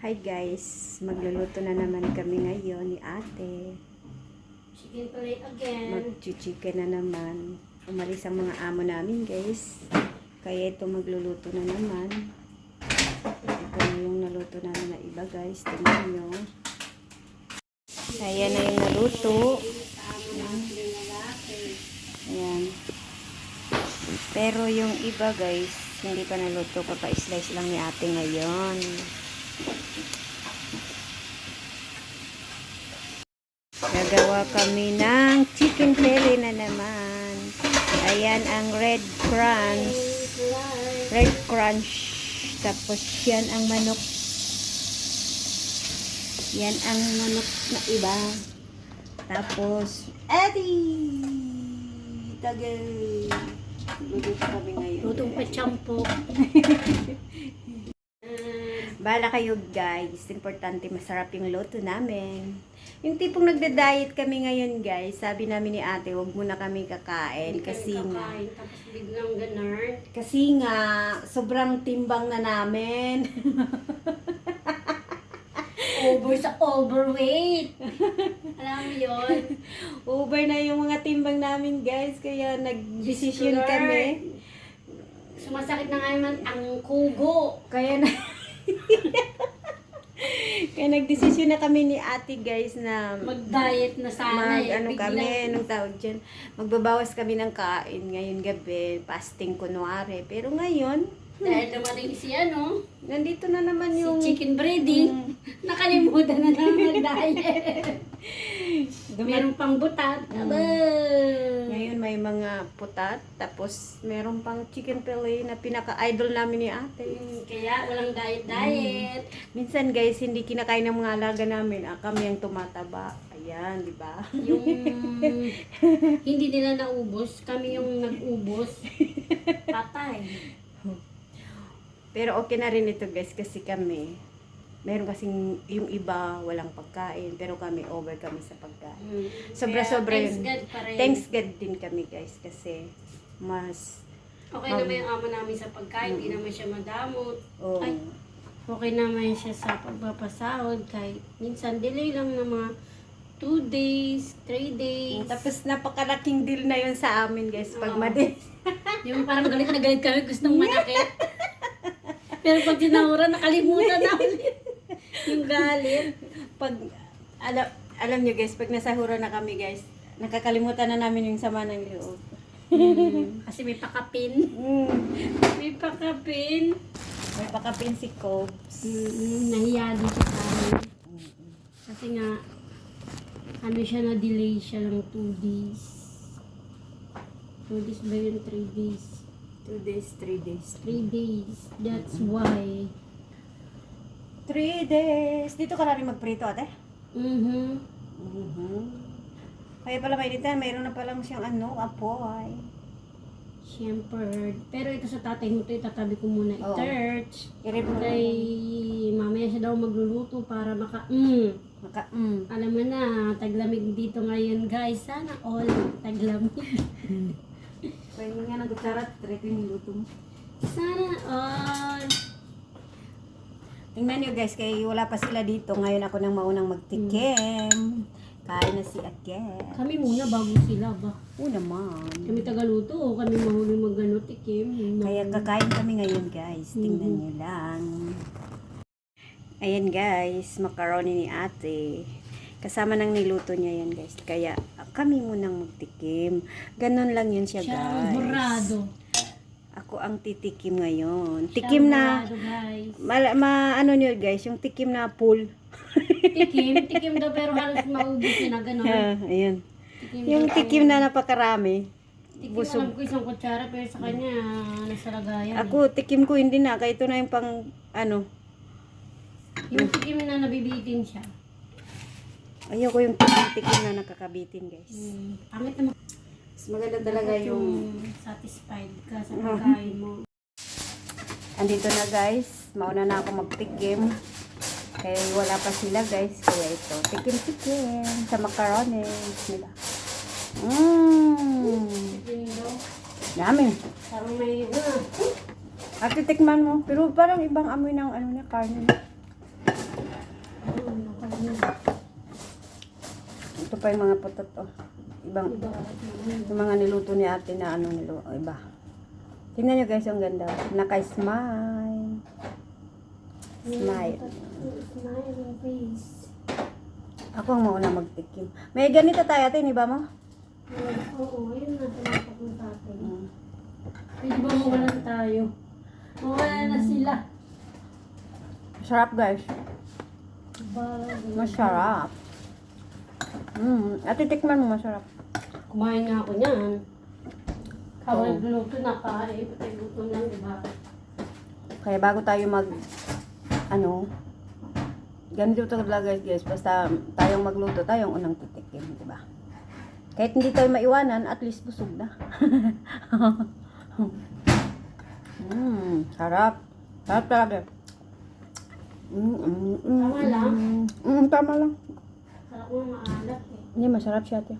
Hi guys, magluluto na naman kami ngayon ni ate. Chicken fillet again. Mag-chicken na naman. Umalis ang mga amo namin guys. Kaya ito magluluto na naman. Ito na yung naluto namin na iba guys. Tingnan nyo. Ayan na yung naluto. Ayan. Pero yung iba guys, hindi pa naluto. Papa-slice lang ni ate ngayon. Gagawa kami ng chicken fillet na naman. Ayan ang red crunch. Red crunch. Tapos yan ang manok. Yan ang manok na iba. Tapos, Eddie! Tagay! Luluto kami ngayon. Lutong pachampo. Bala kayo guys. Importante masarap yung luto namin. Yung tipong nagda-diet kami ngayon guys. Sabi namin ni ate, wag muna kami kakain. Kasi nga, Kakain, Tapos biglang ganun. kasi nga, sobrang timbang na namin. Over sa overweight. Alam mo yun? Over na yung mga timbang namin guys. Kaya nag-decision Lord. kami. Sumasakit na nga naman ang kugo. Kaya na... Kaya nag-decision na kami ni ate guys na Mag-diet na sana mag eh. ano kami, anong tawag dyan, magbabawas kami ng kain ngayon gabi, fasting kunwari. Pero ngayon, Dahil dumating si ano, nandito na naman si yung... chicken breading. Mm. Nakalimutan na naman mag-diet. Meron pang butat. Mm. Aba! Ngayon may mga putat, tapos meron pang chicken fillet na pinaka-idol namin ni ate. Mm, Kaya walang diet-diet. Minsan guys, hindi kinakain ng mga alaga namin, ah, kami ang tumataba. Ayan, di ba? Yung hindi nila naubos, kami yung nag-ubos. Patay. Pero okay na rin ito guys kasi kami, meron kasing yung iba walang pagkain, pero kami over kami sa pagkain. Mm. Sobra-sobra Kaya yun. Thanks God pa rin. Thanks God din kami guys kasi mas Okay naman yung ama namin sa pagkain, hindi naman siya madamot. oh, Ay. Okay naman siya sa pagpapasahod kahit minsan delay lang ng mga 2 days, 3 days. tapos napakalaking deal na yun sa amin guys pag Oo. madi. Yung parang galit na galit kami, gustong manakit. Pero pag tinawuran, nakalimutan na ulit. Yung galit. pag alam alam nyo guys, pag nasahura na kami guys, nakakalimutan na namin yung sama ng loob. Mm, kasi may pakapin. Mm. May pakapin. May pakapin si Cobes. Mm, nahiya din siya sa amin. Kasi nga, ano siya na-delay siya ng 2 days. 2 days ba yun? 3 days. Two days, three days. 3 days. That's why. Three days. Dito ka na rin magprito ate? Mm-hmm. Mhm. Kaya pala may dito, mayroon na palang siyang ano, apoy. Siyempre. Pero ito sa tatay mo, ito itatabi ko muna Oo. i-church. I-rip mo Kay mamaya siya daw magluluto para maka... Mm. Maka, mm. Alam mo na, taglamig dito ngayon guys. Sana all taglamig. Pwede nga ng kutsara, trip yung luto mo. Sana all. Tingnan nyo guys, kay wala pa sila dito. Ngayon ako nang maunang magtikim. Kain na si Aket. Kami muna bago sila ba? Oo naman. Kami tagaluto o kami mahuli magano tikim. Kaya kakain kami ngayon guys. Tingnan nyo lang. Ayan guys, macaroni ni ate. Kasama ng niluto niya yan guys. Kaya kami munang magtikim. Ganon lang yun siya guys. burado. Ako ang titikim ngayon. Tikim na, ma, ma ano niyo guys, yung tikim na pool. Tikim, tikim daw pero halos maubos na gano'n. Ah, Ayan. Tikim Yung tikim na napakarami. Tikim busog. alam ko isang kutsara pero sa kanya nasa lagayan. Ako, tikim ko hindi na. Kaya ito na yung pang, ano, Yung tikim na nabibitin siya. ayoko yung tikim na nakakabitin guys. Hmm. Pangit naman. Mas maganda talaga Dapat yung... satisfied ka sa pagkain mo. Andito na guys. Mauna na ako magtikim. Kaya wala pa sila guys. Kaya ito. Tikim-tikim sa macaroni nila. Mmm! Yummy! Parang may na. At titikman mo. Pero parang ibang amoy ng ano na karne. Ano, ano, ano? Ito pa yung mga patat oh. Ibang, yung mga niluto ni ate na ano nilo, iba. Tingnan nyo guys, yung ganda. Naka-smile. Smile. Smiling face. Ako ang mauna magtikim. May ganito tayo, ate, di ba mo? Oo, yun na tinapak ng tatay. Mm. Pwede ba mawalan tayo? Mawala na sila. Masarap guys. Masarap. Mm. Ate, tikman mo, masarap. Kumain nga ako niyan. Habang Oo. nagluluto na pa, eh, patay luto lang, di ba? Kaya bago tayo mag, ano, ganito talaga guys, guys. Basta tayong magluto, tayong unang titikim, di ba? Kahit hindi tayo maiwanan, at least busog na. mm, sarap. Sarap talaga. Mm, mm, mm, Tama lang? Mm, mm, tama lang. Mo maalat eh. Hindi, masarap siya, ate.